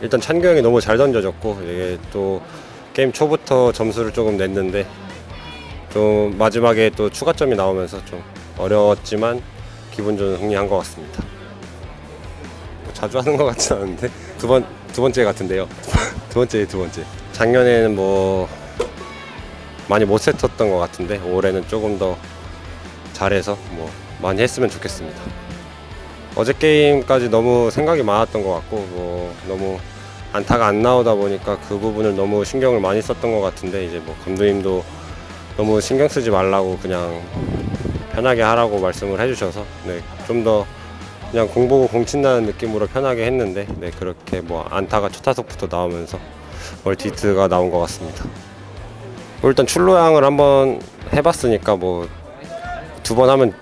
일단 찬규 형이 너무 잘 던져줬고 이게 또 게임 초부터 점수를 조금 냈는데 좀 마지막에 또 추가점이 나오면서 좀 어려웠지만 기분 좋은 승리한 것 같습니다. 뭐 자주 하는 것 같진 않은데 두 번 두 번째 같은데요. 두 번째 두 번째. 작년에는 뭐 많이 못 세텄던 것 같은데 올해는 조금 더 잘해서 뭐 많이 했으면 좋겠습니다. 어제 게임까지 너무 생각이 많았던 것 같고 뭐 너무 안타가 안 나오다 보니까 그 부분을 너무 신경을 많이 썼던 것 같은데 이제 뭐 감독님도 너무 신경 쓰지 말라고 그냥 편하게 하라고 말씀을 해주셔서 네, 좀 더 그냥 공 보고 공 친다는 느낌으로 편하게 했는데 네, 그렇게 뭐 안타가 첫 타석부터 나오면서 멀티히트가 나온 것 같습니다. 뭐 일단 출루양을 한번 해봤으니까 뭐 두 번 하면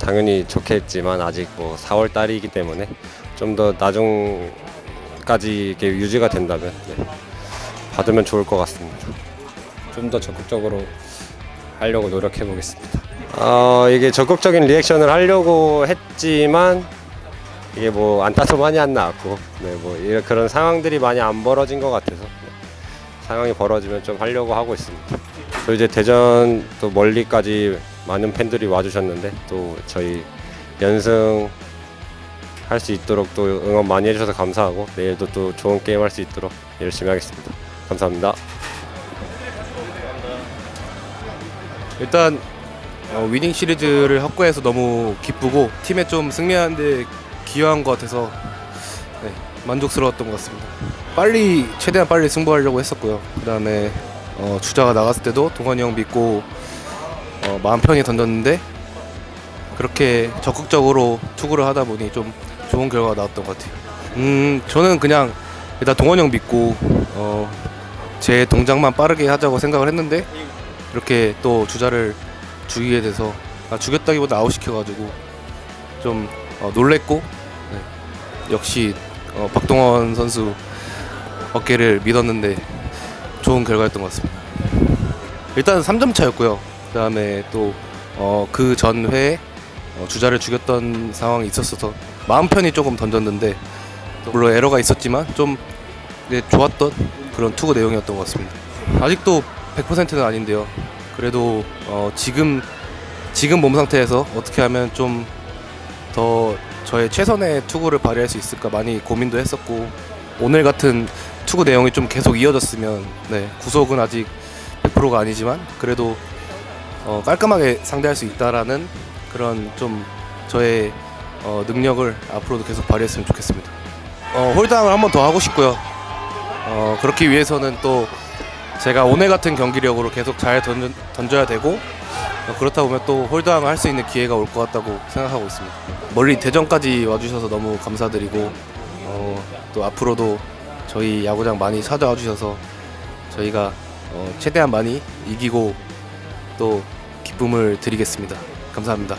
당연히 좋겠지만 아직 뭐 4월 달이기 때문에 좀 더 나중까지 이게 유지가 된다면 네, 받으면 좋을 것 같습니다. 좀 더 적극적으로 하려고 노력해 보겠습니다. 어, 이게 적극적인 리액션을 하려고 했지만 이게 뭐 안타도 많이 안 나왔고 네, 뭐 이런 그런 상황들이 많이 안 벌어진 것 같아서 네, 상황이 벌어지면 좀 하려고 하고 있습니다. 또 이제 대전 또 멀리까지 많은 팬들이 와주셨는데 또 저희 연승 할 수 있도록 또 응원 많이 해주셔서 감사하고 내일도 또 좋은 게임 할 수 있도록 열심히 하겠습니다. 감사합니다. 일단 어, 위닝 시리즈를 확보해서 너무 기쁘고 팀에 좀 승리하는데 기여한 것 같아서 네, 만족스러웠던 것 같습니다. 빨리 최대한 빨리 승부하려고 했었고요. 그다음에 어, 주자가 나갔을 때도 동건이 형 믿고 어, 마음 편히 던졌는데 그렇게 적극적으로 투구를 하다 보니 좀 좋은 결과가 나왔던 것 같아요. 음 저는 그냥 일단 동건이 형 믿고 어, 제 동작만 빠르게 하자고 생각을 했는데 이렇게 또 주자를 죽이게 돼서 아, 죽였다기보다 아웃시켜가지고 좀 어, 놀랬고 네. 역시 어, 박동원 선수 어깨를 믿었는데 좋은 결과였던 것 같습니다. 일단 3점 차였고요. 그다음에 또그 전회에 어, 주자를 죽였던 상황이 있었어서 마음 편히 조금 던졌는데 또 물론 에러가 있었지만 좀 네, 좋았던 그런 투구 내용이었던 것 같습니다. 아직도 100%는 아닌데요. 그래도 어, 지금 지금 몸 상태에서 어떻게 하면 좀 더 저의 최선의 투구를 발휘할 수 있을까 많이 고민도 했었고 오늘 같은 투구 내용이 좀 계속 이어졌으면 네, 구속은 아직 100%가 아니지만 그래도 어, 깔끔하게 상대할 수 있다라는 그런 좀 저의 어, 능력을 앞으로도 계속 발휘했으면 좋겠습니다. 어, 홀당을 한 번 더 하고 싶고요. 어, 그렇기 위해서는 또 제가 오늘 같은 경기력으로 계속 잘 던져, 던져야 되고 어, 그렇다 보면 또 홀드왕을 할 수 있는 기회가 올 것 같다고 생각하고 있습니다. 멀리 대전까지 와주셔서 너무 감사드리고 어, 또 앞으로도 저희 야구장 많이 찾아와 주셔서 저희가 어, 최대한 많이 이기고 또 기쁨을 드리겠습니다. 감사합니다.